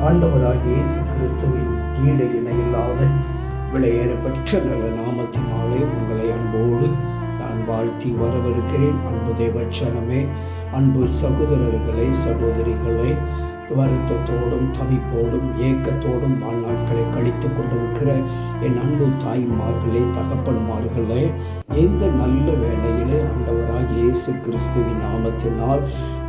ஆண்டவராகிய இயேசு கிறிஸ்துவின் ஈடு இணையில்லாத விலையேறப்பெற்ற நல்ல நாமத்தினாலே உங்களை அன்போடு நான் வாழ்த்தி வரவிருக்கிறேன் அன்பு தேவச்சனமே அன்பு சகோதரர்களே சகோதரிகளே வருத்தத்தோடும் தவிப்போடும் ஏக்கத்தோடும் வாழ்நாட்களை கழித்து கொண்டிருக்கிற என் அன்பு தாய்மார்களே தகப்பன்மார்களே எந்த நல்ல வேளையிலே ஆண்டவராக இயேசு கிறிஸ்துவின் நாமத்தினால்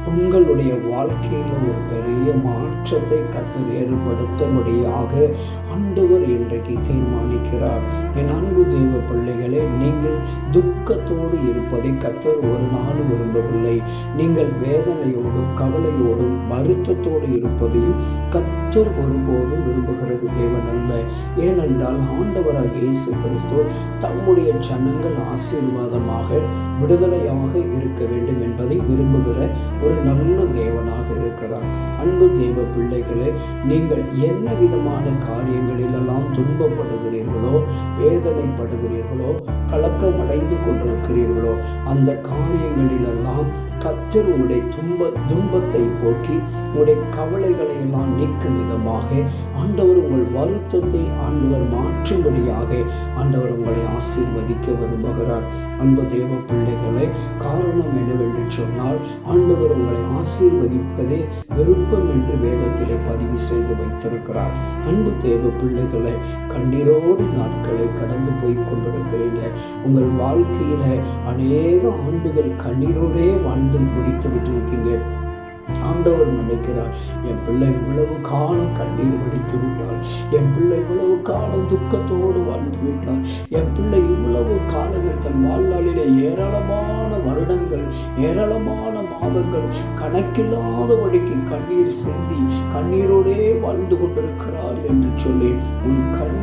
உங்களுடைய வாழ்க்கையில் ஒரு பெரிய மாற்றத்தை கத்தர் ஏற்படுத்தும்படியாக ஆண்டவர் இன்றைக்கு தீர்மானிக்கிறார். என் அன்பு தெய்வ பிள்ளைகளே நீங்கள் துக்கத்தோடு இருப்பதை கத்தர் ஒரு நாள் விரும்பவில்லை. நீங்கள் வேதனையோடும் கவலையோடும் வருத்தத்தோடு இருப்பதையும் கத்தர் ஒருபோதும் விரும்புகிறது தேவன் அல்ல. ஏனென்றால் ஆண்டவராக இயேசு கிறிஸ்து தம்முடைய ஜனங்கள் ஆசீர்வாதமாக விடுதலையாக இருக்க வேண்டும் என்பதை விரும்புகிற ஒரு நல்ல தேவனாக இருக்கிறார். அன்பு தேவ பிள்ளைகளே நீங்கள் என்ன விதமான காரியங்களிலெல்லாம் துன்பப்படுகிறீர்களோ வேதனைப்படுகிறீர்களோ கலக்கம் அடைந்து கொண்டிருக்கிறீர்களோ அந்த காரியங்களிலெல்லாம் கத்தர் உங்களுடைய துன்ப துன்பத்தை போக்கி உங்களுடைய கவலைகளை எல்லாம் நீக்கும் விதமாக ஆண்டவர் உங்கள் வருத்தத்தை ஆண்டவர் மாற்றும்படியாக ஆண்டவர் உங்களை ஆசீர்வதிக்க விரும்புகிறார். அன்பு தேவ பிள்ளைகளை காரணம் என்னவென்று சொன்னால் ஆண்டவர் உங்களை ஆசீர்வதிப்பதே விருப்பம் என்று வேதத்திலே பதிவு செய்து வைத்திருக்கிறார். அன்பு தேவ பிள்ளைகளை கண்ணீரோடு நாட்களை கடந்து போய் கொண்டிருக்கிறீங்க. உங்கள் வாழ்க்கையில அநேக ஆண்டுகள் கண்ணீரோடே வாழ்ந்து முடித்து விட்டு இருக்கீங்க ஆண்டவர் நினைக்கிறார் என் பிள்ளை இவ்வளவு காலம் கண்ணீர் வடித்து விட்டாள். என் பிள்ளை இவ்வளவு காலம் துக்கத்தோடு வாழ்ந்து விட்டாள். என் பிள்ளை இவ்வளவு காலங்கள் தன் வாழ்நாளிலே ஏராளமான வருடங்கள் ஏராளமான மாதங்கள் கணக்கில்லாத வழிக்கு கண்ணீர் சிந்தி கண்ணீரோடே வாழ்ந்து கொண்டிருக்கிறார் என்று சொல்லி உன் கண்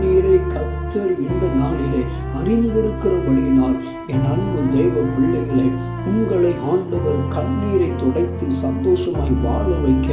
கத்தர் இந்த நாளிலே அறிந்திருக்கிறபடியினால் என் அன்பு தெய்வ பிள்ளைகளை உங்களை ஆண்டவர் கண்ணீரை துடைத்து சந்தோஷமாய் வாழ வைக்க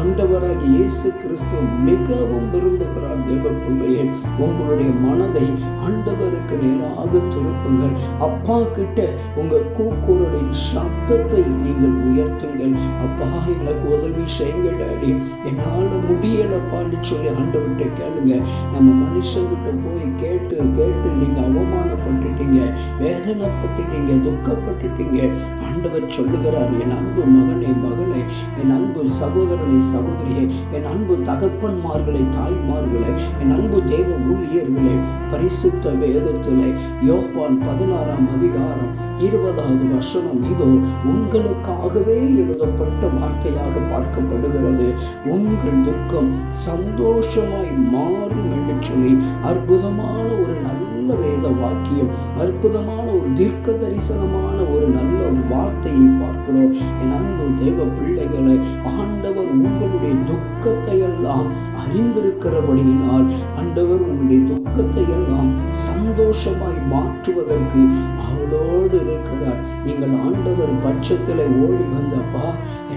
ஆண்டவராக இயேசு கிறிஸ்து மிகவும் விரும்புகிறார் தெய்வ பிள்ளையே. உங்களுடைய மனதை ஆண்டவருக்கு நேராக திருப்புங்கள் அப்பா கிட்ட உங்க கூக்குரலின் சத்தத்தை நீங்கள் உயர்த்துங்கள். அப்பா எனக்கு உதவி செய்யுங்க டாடி. என்னால் முடியலப்பான்னு சொல்லி ஆண்டவர்கிட்ட கேளுங்க. நம்ம மனுஷங்கிட்ட போய் கேட்டு கேட்டு நீங்கள் அவமானப்பட்டுட்டீங்க வேதனைப்பட்டுட்டீங்க துக்கப்பட்டுட்டீங்க. ஆண்டவர் சொல்லுகிறார் என் அன்பு மகனே மகளே என் அன்பு சகோதரனை சகோதரியே என் அன்பு தகப்பன்மார்களை தாய்மார்களே என் அன்பு தேவ ஊழியர்களே. பரிசுத்த வேதத்திலே யோவான் பதினாறாம் அதிகாரம் இருபதாவது வசனம் இதோ உங்களுக்காகவே எழுதப்பட்ட வார்த்தையாக பார்க்கப்படுகிறது. உங்கள் துக்கம் சந்தோஷமாய் மாறும் சொல்லி அற்புதமான ஒரு நல்ல வேத வாக்கியம் அற்புதமான ஒரு தீர்க்க தரிசனமான ஒரு நல்ல வார்த்தையை பார்க்கிறோம். என் அன்பு தேவ பிள்ளைகளை ஆண்டவர் உங்களுடைய துக்கத்தை எல்லாம் அறிந்திருக்கிறபடியினால் ஆண்டவர் உங்களுடைய துக்கத்தை எல்லாம் சந்தோஷமாய் மாற்றுவதற்கு அவளோடு இருக்கிறார். நீங்கள் ஆண்டவர் பட்சத்தில் ஓடி வந்தப்பா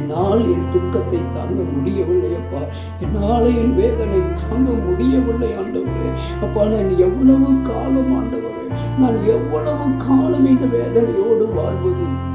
என்னால் என் துக்கத்தை தாங்க முடியவில்லையப்பா என்னால் என் வேதனை தாங்க முடியவில்லை ஆண்டவரே. அப்பா நான் எவ்வளவு காலம் ஆண்டவரே. நான் எவ்வளவு காலம் இந்த வேதனையோடு வாழ்வது?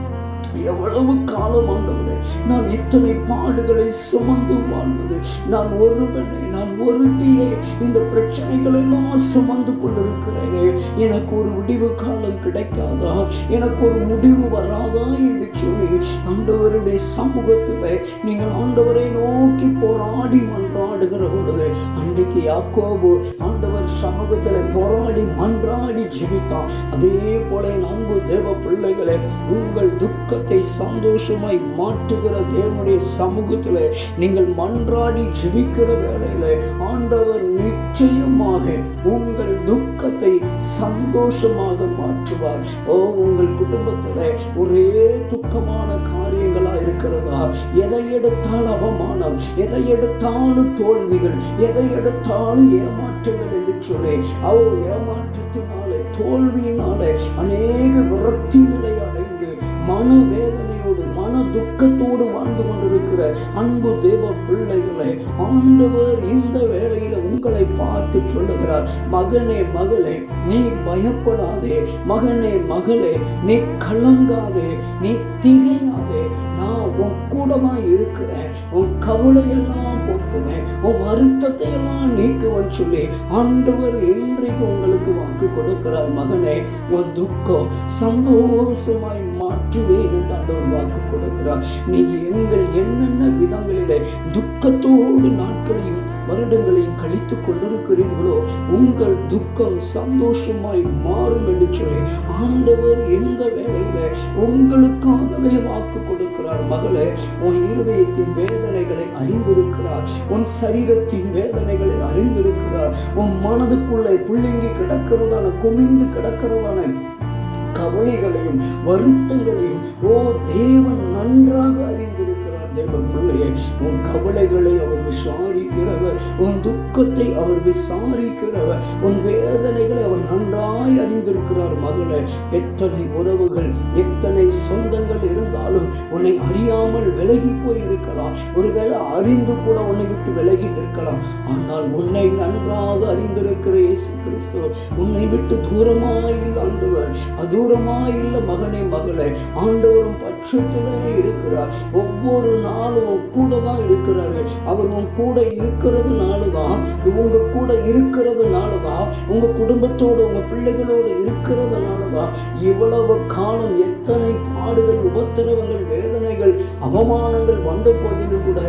எவ்வளவு காலம் ஆண்டவரே நான் இத்தனை பாடுகளை சுமந்து வாழ்வது நான் ஒருவனை நான் ஒருத்தியை இந்த பிரச்சனைகள் சுமந்து கொண்டிருக்கிறேனே எனக்கு ஒரு விடிவு காலம் கிடைக்காதா? எனக்கு ஒரு முடிவு வராதா என்று சொல்லி ஆண்டவருடைய சமூகத்தில் நீங்கள் ஆண்டவரை நோக்கி போராடி மன்றாடுகிற பொழுது அன்றைக்கு யாக்கோபு ஆண்டவர் சமூகத்தில் போராடி மன்றாடி ஜெபித்தான் அதே போல என் அன்பு தேவ பிள்ளைகளே உங்கள் துக்கத்தை சந்தோஷமாய் மாற்றுகிற தேவனுடைய சமூகத்தில் நீங்கள் மன்றாடி ஜெபிக்கிற வேலையில் ஆண்டவர் நிச்சயமாக உங்கள் துக்கத்தை சந்தோஷமாக மாற்றுவார். ஓ உங்கள் குடும்பத்தில் ஒரே துக்கமான காரியங்களா இருக்கிறதா? எதை எடுத்தால் அவமானம்? எதை எடுத்தாலும் தோல்விகள்? எதை எடுத்தாலும் ஏமாற்றங்கள்? என்று சொல்லி அவ ஏமாற்றத்தினாலே தோல்வியினாலே அநேக விரக்திகளை அடைந்து மன வேதனையோடு மன துக்கத்தோடு வாழ்ந்து கொண்டிருக்கிற அன்பு தேவ பிள்ளைகளை ஆண்டவர் இந்த வேளையில உங்களை பார்த்து சொல்லுகிறார் மகனே மகளே நீ பயப்படாதே மகனே மகளே நீ கலங்காதே நீ திகையாதே நான் உன் கூட தான் இருக்கிறேன் உன் கவலையெல்லாம் போக்குவேன் உன் வருத்தத்தை எல்லாம் நீக்குவன் சொல்லி. ஆண்டவர் இன்றைக்கு உங்களுக்கு வாக்கு கொடுக்கிறார் மகனே? உன் துக்கம் சந்தோஷமாய் மாற்றுவேன் என்று ஆண்டவர் வாக்கு கொடுக்கிறார். நீ எங்கள் என்னென்ன விதங்களிலே துக்கத்தோடு நாட்களையும் வருடங்களை கழித்துக் கொண்டிருக்கிறீர்களோ உங்கள் துக்கம் சந்தோஷமாய் மாறும் என்று சொல்லி ஆண்டவர் எந்த வேலையில உங்களுக்காகவே வாக்கு கொடுக்கிறார். மகளே உன் இருதயத்தின் வேதனைகளை அறிந்திருக்கிறார். உன் சரீரத்தின் வேதனைகளை அறிந்திருக்கிறார். உன் மனதுக்குள்ளே புள்ளிங்கி கிடக்கிறதான குமிந்து கிடக்கிறதான கவலைகளையும் வருத்தங்களையும் ஓ தேவன் நன்றாக அறிந்து தேவ உன் கவலைகளை அவர் விசாரிக்கிறவர் உன் துக்கத்தை அவர் விசாரிக்கிறவர் உன் வேதனைகளை அவர் நன்றாய் அறிந்திருக்கிறார் மகளே. எத்தனை உறவுகள் எத்தனை சொந்தங்கள் இருந்தாலும் உன்னை அறியாமல் விலகி போய் இருக்கலாம் ஒருவேளை அறிந்து கூட உன்னை விட்டு விலகி நிற்கலாம். ஆனால் உன்னை நன்றாக அறிந்திருக்கிற இயேசு கிறிஸ்து உன்னை விட்டு தூரமாயில் ஆண்டவர். அதூரமாயில்ல மகனே மகளே. ஆண்டவரும் பட்சத்திலே இருக்கிறார். ஒவ்வொரு நாளும் உன் கூட தான் இருக்கிறாரு அவர் உன் கூட இருக்கிறதுனால தான் உங்க கூட இருக்கிறதுனால தான் உங்க குடும்பத்தோடு உங்க பிள்ளைகளோடு இருக்கிறதுனால தான் இவ்வளவு காலம் எத்தனை பாடுகள் உபத்திரவங்கள் வேதனைகள் அவமானங்கள் வந்த போதிலும் கூட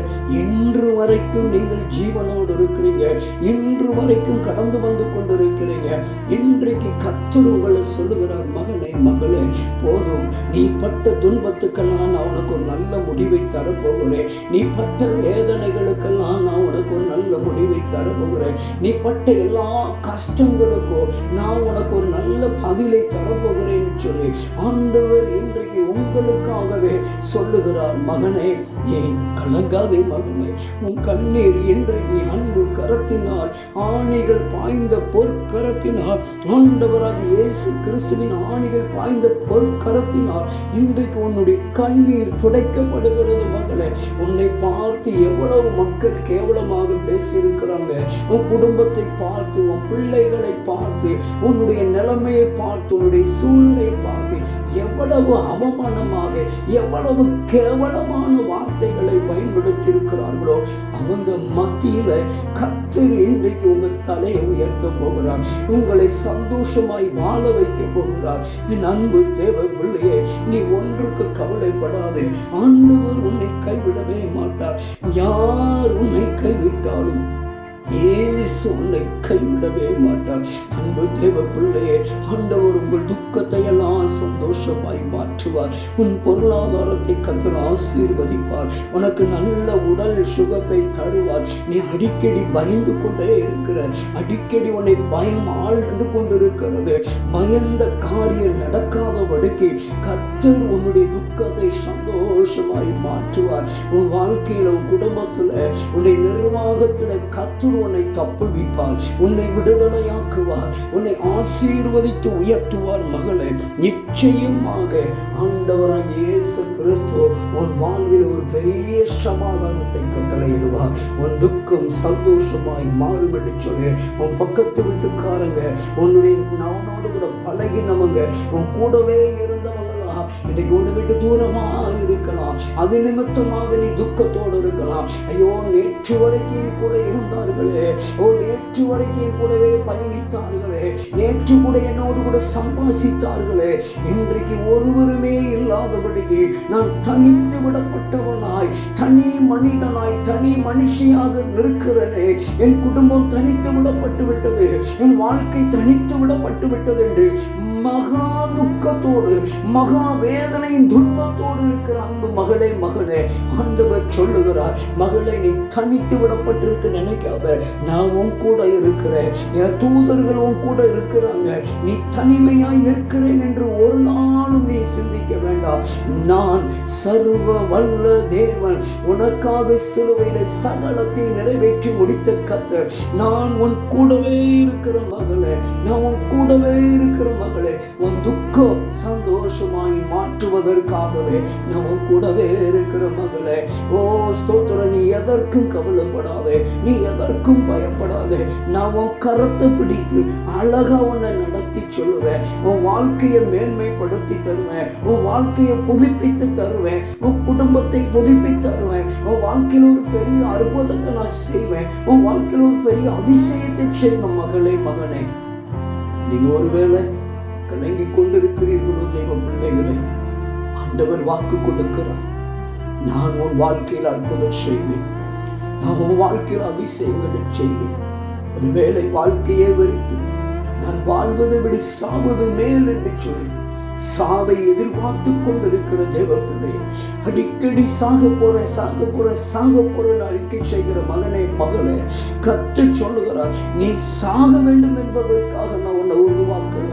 இன்று வரைக்கும் நீங்கள் ஜீவனோடு இருக்கிறீங்க. இன்று வரைக்கும் கடந்து வந்து கொண்டிருக்கிறீங்க. இன்றைக்கு கத்தர் உங்களை சொல்லுகிறார் மகனே மகளே போதும். நீ பட்ட துன்பத்துக்கெல்லாம் நான் உனக்கு ஒரு நல்ல முடிவை தரப்போகிறேன். நீ பட்ட வேதனைகளுக்கெல்லாம் நான் உனக்கு ஒரு நல்ல முடிவை தரப்போகிறேன். நீ பட்ட எல்லா கஷ்டங்களுக்கும் நான் உனக்கு ஒரு நல்ல பதிலை தரப்போகிறேன்னு சொல்லி ஆண்டவர் இன்றைக்கு உங்களுக்காகவே சொல்லுகிறார். மகனே ஏன் கலங்காதே மகனே? உன் கண்ணீர் இன்றைக்கு அன்பு கரத்தினால் ஆணிகள் பாய்ந்த பொற்கரத்தினால் ஆண்டவராக இயேசு கிறிஸ்துவின் ஆணிகள் பாய்ந்த பொற்கரத்தினால் இன்றைக்கு உன்னுடைய கண்ணீர் துடைக்கப்படுகிறது மகளே. உன்னை பார்த்து எவ்வளவு மக்கள் கேவலமாக பேசியிருக்கிறாங்க. உன் குடும்பத்தை பார்த்து உன் பிள்ளைகளை பார்த்து உன்னுடைய நிலைமையை பார்த்து உன்னுடைய சூழ்நிலையை பார்த்து எவ்வளவு அவமானமாக எவ்வளவு கேவலமான வார்த்தைகளை பயன்படுத்தி இருக்கிறார்களோ அவங்க மத்தியில கத்தர் இன்றைக்கு உங்க தலையை உயர்த்த போகிறார். உங்களை சந்தோஷமாய் வாழ வைக்க போகிறார். என் அன்பு தேவ பிள்ளையே நீ ஒன்றுக்கு கவலைப்படாதே. ஆண்டவர் உன்னை கைவிடவே மாட்டார். யார் உன்னை கைவிட்டாலும் இயேசு உன்னை கைவிடவே மாட்டார். அன்பு தேவ பிள்ளையே ஆண்டவர் உங்கள் துக்கத்தை எல்லாம் சந்தோஷமாய் மாற்றுவார். உன் பொருளாதாரத்தை கத்தர் ஆசீர்வதிப்பார். உனக்கு நல்ல உடல் சுகத்தை தருவார். நீ அடிக்கடி பயந்து கொண்டே இருக்கிற அடிக்கடி உன்னை பயம் ஆழ்ந்து கொண்டிருக்கிறது. பயந்த காரியம் நடக்காதபடிக்கு கத்தர் உன்னுடைய துக்கத்தை சந்தோஷமாய் மாற்றுவார். உன் வாழ்க்கையில உன் குடும்பத்துல உன்னுடைய நிர்வாகத்துல கத்தர் உன்னை தப்புவிப்பார் உன்னை விடுதலையாக்குவார் உன்னை ஆசீர்வதித்து உயர்த்துவார் மகளே. நிச்சயமாக ஆண்டவராக இயேசு கிறிஸ்து உன் வாழ்வில் ஒரு பெரிய சமாதானத்தை கட்டளையிடுவார். உன் துக்கம் சந்தோஷமாய் மாறும் என்று சொல்லி. உன் பக்கத்து வீட்டுக்காரங்க உன்னுடைய அவனோடு கூட பழகினவங்க உன் கூடவே இருந்தவங்க இன்னைக்கு ஒன்று விட்டு தூரமா இருக்கலாம். அது நிமித்தமாக நீ துக்கத்தோடு இருக்கலாம். ஐயோ நேற்று வரைக்கும் கூட இருந்தார்களே. ஓ நேற்று வரைக்கும் கூடவே பயணித்தார்களே. நேற்று கூட என்னோடு கூட சம்பாசித்தார்களே. இன்றைக்கு ஒருவருமே இல்லாதபடிக்கு நான் தனித்து விடப்பட்டவனாய் தனி மனிதனாய் தனி மனுஷியாக நிற்கிறனே. என் குடும்பம் தனித்து விடப்பட்டு விட்டது. என் வாழ்க்கை தனித்து விடப்பட்டு விட்டது என்று மகா துக்கம் துக்கத்தோடு மகா வேதனையின் துன்பத்தோடு இருக்கிற அன்பு மகளே மகளே ஆண்டவர் சொல்லுகிறார் மகளை நீ தனித்து விடப்பட்டிருக்க நினைக்காத நான் உன் கூட இருக்கிறேன் என் தூதர்கள் உன் கூட இருக்கிறாங்க நீ தனிமையாய் நிற்கிறேன் என்று ஒரு நாளும் நீ சிந்திக்க வேண்டாம். நான் சர்வ வல்ல தேவன் உனக்காக சிலுவையில சகலத்தை நிறைவேற்றி முடித்த கத்தர் நான் உன் கூடவே இருக்கிற மகளே நான் உன் கூடவே இருக்கிற மகளே உன் துக்கம் மாற்றுவதற்காகவே நம்ம கூடவே இருக்கிற மகளே ஓ ஸ்தோத்திர நீ எதற்கும் கவலைப்படாதே நீ எதற்கும் பயப்படாதே. நான் உன் கரத்தை பிடித்து அழகா உன்னை நடத்தி சொல்லுவேன். உன் வாழ்க்கையை மேன்மைப்படுத்தி தருவேன். உன் வாழ்க்கையை புதுப்பித்து தருவேன். உன் குடும்பத்தை புதுப்பித்து தருவேன். உன் வாழ்க்கையில் ஒரு பெரிய அற்புதத்தை நான் செய்வேன். உன் வாழ்க்கையில் ஒரு பெரிய அதிசயத்தை செய்வேன் மகளே மகனே. நீங்க ஒருவேளை கலங்கி கொண்டிருக்கிறீர்களோ தெய்வம் பிள்ளை ஆண்டவர் வாக்கு கொடுக்கிறார். நான் உன் வாழ்க்கையில் அற்புதம் செய்வேன். நான் உன் வாழ்க்கையில் அதிசயங்களை செய்வேன். ஒருவேளை வாழ்க்கையே வெறுத்து நான் வாழ்வதை விட சாவது மேல் என்று சொல்லி சாவை எதிர்பார்த்து கொண்டிருக்கிற தேவ பிள்ளையை அடிக்கடி சாக போறேன் சாக போறேன் சாக போறேன் அறிக்கை செய்கிற மகனே மகளே கத்து சொல்லுகிறார் நீ சாக வேண்டும் என்பதற்காக நான் உன்னை உருவாக்குறேன்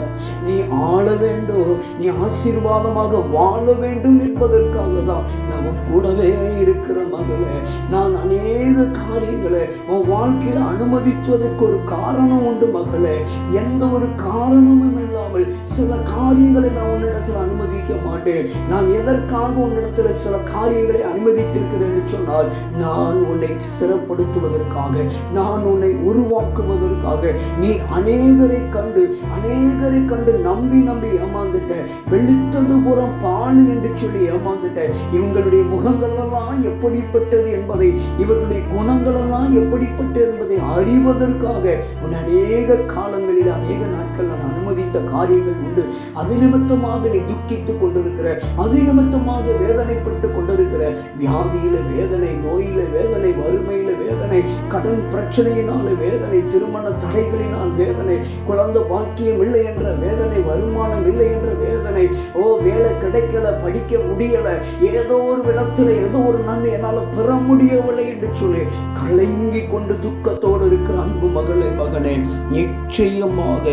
நீ ஆள வேண்டும் நீ ஆசீர்வாதமாக வாழ வேண்டும் என்பதற்காக தான் நம்ம கூடவே இருக்கிற மகளே நான் அநேக காரியங்களை உன் வாழ்க்கையில் அனுமதித்துவதற்கு ஒரு காரணம் உண்டு மகளே. எந்த ஒரு காரணமும் இல்லாமல் சில காரியங்களை நான் உன்னிடத்தில் அனுமதிக்க மாட்டேன். நான் எதற்காக உன்னிடத்தில் சில காரியங்களை அனுமதித்திருக்கிறேன் என்று சொன்னால் நான் உன்னை ஸ்திரப்படுத்துவதற்காக நான் உன்னை உருவாக்குவதற்காக. நீ அநேகரை கண்டு அநேகரை கண்டு நம்பி நம்பி ஏமாந்துட்டேன். வெளுத்தது புறம் பாலு என்று சொல்லி ஏமாந்துட்டேன். இவங்களுடைய முகங்களெல்லாம் எப்படிப்பட்டது என்பதை இவர்களுடைய குணங்களெல்லாம் எப்படிப்பட்டது என்பதை அறிவதற்காக உன் அநேக காலங்களில் அநேக நாட்கள் நான் அனுமதித்த காரியங்கள் உண்டு. அது நிமித்தமாக நீ துக்கித்துக் கொண்டிருக்கிற அது நிமித்தமாக வேதனைப்பட்டு கொண்டிருக்கிற வியாதியில வேதனை நோயில வேதனை வறுமையில வேதனை கடன் பிரச்சனையினால வேதனை திருமண தடைகளினால் வேதனை குழந்தை பாக்கியம் இல்லை என்ற வேதனை வருமானம் இல்லை என்ற வேதனை. ஓ வேலை கிடைக்கல படிக்க முடியல. ஏதோ ஒரு விளத்துல ஏதோ ஒரு நன்மை என்னால் பெற முடியவில்லை என்று சொல்லி கலங்கி கொண்டு துக்கத்தோடு இருக்கிற அன்பு மகளே மகனே நிச்சயமாக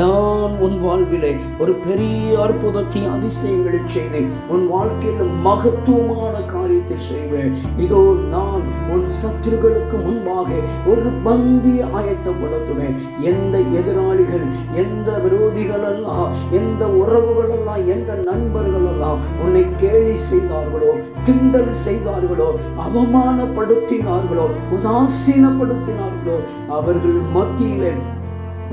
நான் உன் வாழ்விலே ஒரு பெரிய அற்புதத்தை அதிசயங்களை செய்து உன் வாழ்க்கையில் மகத்துவமான காரியத்தை செய்வேன். இதோ நான் உன் சத்துருகளுக்கு முன்பாக ஒரு பந்திய ஆயத்தப்படுத்துவேன் எந்த எதிராளிகள் எந்த விரோதிகள் எல்லாம் எந்த உறவுகள் எல்லாம் எந்த நண்பர்கள் எல்லாம் உன்னை கேலி செய்தார்களோ கிண்டல் செய்தார்களோ அவமானப்படுத்தினார்களோ உதாசீனப்படுத்தினார்களோ அவர்கள் மத்தியிலே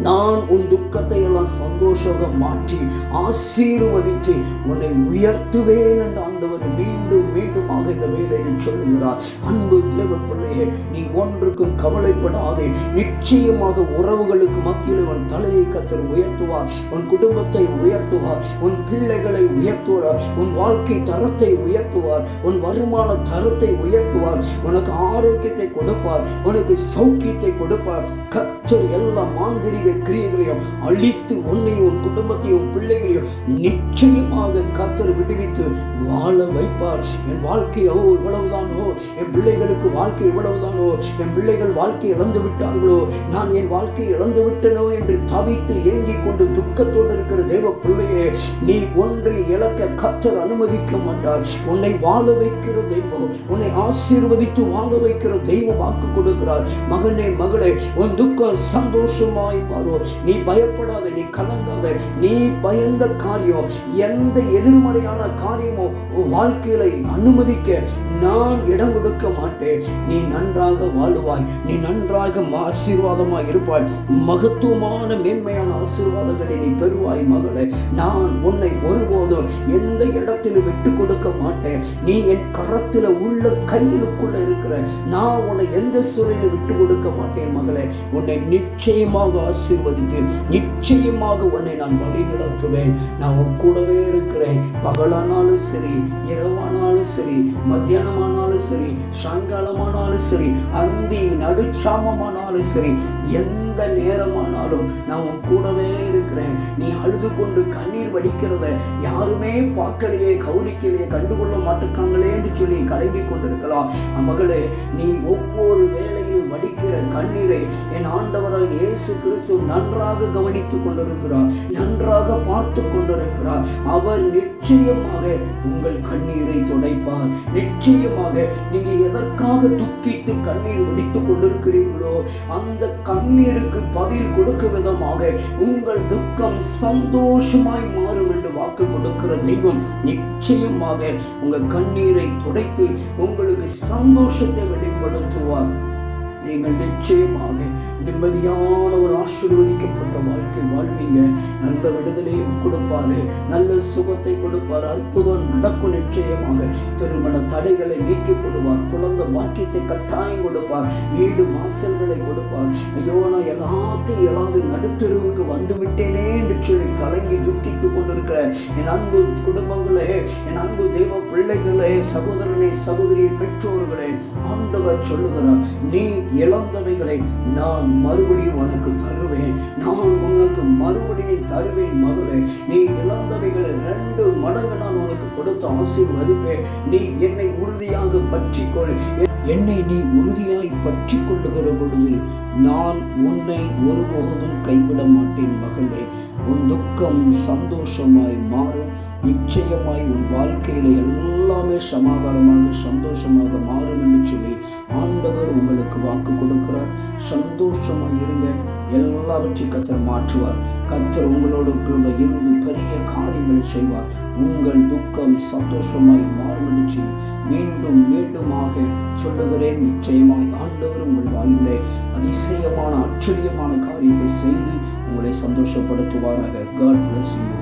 நான் உன் துக்கத்தை எல்லாம் சந்தோஷமாக மாற்றி ஆசீர்வதித்து உன்னை உயர்த்துவேன் என்று ஆண்டவர் மீண்டும் மீண்டுமாக இந்த வேலையில் சொல்லுகிறார். அன்பு தேவ பிள்ளையே நீ ஒன்றுக்கும் கவலைப்படாதே. நிச்சயமாக உறவுகளுக்கு மத்தியில் உன் தலையை கத்தர் உயர்த்துவார் உன் குடும்பத்தை உயர்த்துவார் உன் பிள்ளைகளை உயர்த்துவார் உன் வாழ்க்கை தரத்தை உயர்த்துவார் உன் வருமான தரத்தை உயர்த்துவார் உனக்கு ஆரோக்கியத்தை கொடுப்பார் உனக்கு சௌக்கியத்தை கொடுப்பார். கத்தர் எல்லா மாந்திரிக கிரியைகளையும் அழித்து உன்னையும் உன் குடும்பத்தையும் பிள்ளைகளையும் நிச்சயமாக கத்தர் விடுவித்து வாழ வைப்பார். என் வாழ்க்கை ஓ இவ்வளவுதானோ? என் பிள்ளைகளுக்கு வாழ்க்கை இவ்வளவுதானோ? என் பிள்ளைகள் வாழ்க்கை இழந்து விட்டார்களோ? நான் என் வாழ்க்கையை இழந்து விட்டனோ என்று தவித்து ஏங்கிக் கொண்டு துக்கத்தோடு இருக்கிற தேவ பிள்ளையே நீ ஒன்றை இழக்க கத்தர் அனுமதிக்க மாட்டார். உன்னை வாழ வைக்கிற தெய்வம் உன்னை ஆசீர்வதித்து வாழ வைக்கிற தெய்வம் வாக்கு கொடுக்கிறார். மகனே மகளே உன் துக்கம் சந்தோஷமாய் மாறும் நீ பயப்படாத நீ கலங்காத நீ பயந்த காரியம் எந்த எதிர்மறையான காரியமோ உன் வாழ்க்கையில அனுமதிக்க நான் இடம் கொடுக்க மாட்டேன். நீ நன்றாக வாழுவாய். நீ நன்றாக ஆசீர்வாதமாய் இருப்பாய். மகத்துவமான மேன்மையான ஆசீர்வாதங்களை நீ பெறுவாய் மகளே. நான் உன்னை ஒருபோதும் எந்த இடத்திலும் விட்டு கொடுக்க மாட்டேன். நீ என் கரத்தில் உள்ள கையிலுக்குள்ள இருக்கிற நான் உன்னை எந்த சூழலில் விட்டு கொடுக்க மாட்டேன் மகளே. உன்னை நிச்சயமாக ஆசீர்வதித்து நிச்சயமாக உன்னை நான் வழிநடத்துவேன். நான் உன் கூடவே இருக்கிறேன். பகலானாலும் சரி இரவானாலும் சரி மத்தியானமானாலும் சரி சாயங்காலமானாலும் சரி அந்தி நடுச்சாமமானாலும் சரி எந்த நேரமானாலும் நான் உன் கூடவே இருக்கிறேன். நீ அழுது கொண்டு கண்ணீர் வடிக்கிறத யாருமே பார்க்கலையே கவனிக்கலையே கண்டுகொள்ள மாட்டுக்காங்களே என்று சொல்லி கலங்கி கொண்டிருக்கலாம். மகளே நீ ஒவ்வொரு வேலை வடிக்கிற கண்ணீரை என் ஆண்டவரால் இயேசு கிறிஸ்து நன்றாக கவனித்துக் கொண்டிருக்கிறார் நன்றாக பார்த்து கொண்டிருக்கிறார். அவர் நிச்சயமாக உங்கள் கண்ணீரை துடைப்பார். நிச்சயமாக நீங்க எதற்காக துக்கித்து கண்ணீர் வடித்துக் கொண்டிருக்கிறீர்களோ அந்த கண்ணீருக்கு பதில் கொடுக்க விதமாக உங்கள் துக்கம் சந்தோஷமாய் மாறும் என்று வாக்கு கொடுக்கிற தெய்வம் நிச்சயமாக உங்க கண்ணீரை துடைத்து உங்களுக்கு சந்தோஷத்தை வெளிப்படுத்துவார். நீங்கள் நிச்சயமாக நிம்மதியான ஒரு ஆசீர்வதிக்கப்பட்ட வாழ்க்கை வாழ்வீங்க. நல்ல விடுதலையும் கொடுப்பாரு. நல்ல சுகத்தை கொடுப்பார். அற்புதம் நடக்கும் நிச்சயமாக. திருமண தடைகளை நீக்கி போடுவார் குழந்தை வாக்கியத்தை கட்டாயம் கொடுப்பார். வீடு மாசல்களை கொடுப்பார். ஐயோ நான் எல்லாத்தையும் இழந்து நடுத்தருவுக்கு வந்து விட்டேனே என்று சொல்லி கலங்கி துக்கித்துக் கொண்டிருக்கிற என் அன்பு குடும்பங்களே என் அன்பு தெய்வ பிள்ளைகளே சகோதரனை சகோதரியை பெற்றோர்களே ஆண்டவர் சொல்லுகிறார் நீ இழந்தவைகளை நான் மறுபடியும் உனக்கு தருவேன். நான் உனக்கு மறுபடியும் தருவேன் மகளே. நீ இழந்தவைகளை ரெண்டு மடங்கு நான் உனக்கு கொடுத்து ஆசீர்வதிப்பேன். நீ என்னை உறுதியாக பற்றிக்கொள். என்னை நீ உறுதியாய் பற்றி கொள்ளுகிற பொழுது நான் உன்னை ஒருபோதும் கைவிட மாட்டேன் மகளே. உன் துக்கம் சந்தோஷமாய் மாறும் நிச்சயமாய் உன் வாழ்க்கையில எல்லாமே சமாதானமாக சந்தோஷமாக மாறும் ஆண்டவர் உங்களுக்கு வாக்கு கொடுக்கிறார். சந்தோஷமாக இருங்க. எல்லாவற்றையும் கத்தர் மாற்றுவார். கத்தர் உங்களோட கூட இருந்து பெரிய காரியங்களை செய்வார். உங்கள் துக்கம் சந்தோஷமாய் மாறும் மீண்டும் மீண்டுமாக சொல்லுகிறேன் நிச்சயமாய் ஆண்டவர் உங்கள் வாழ்விலே அதிசயமான ஆச்சரியமான காரியத்தை செய்து உங்களை சந்தோஷப்படுத்துவாராக. God bless you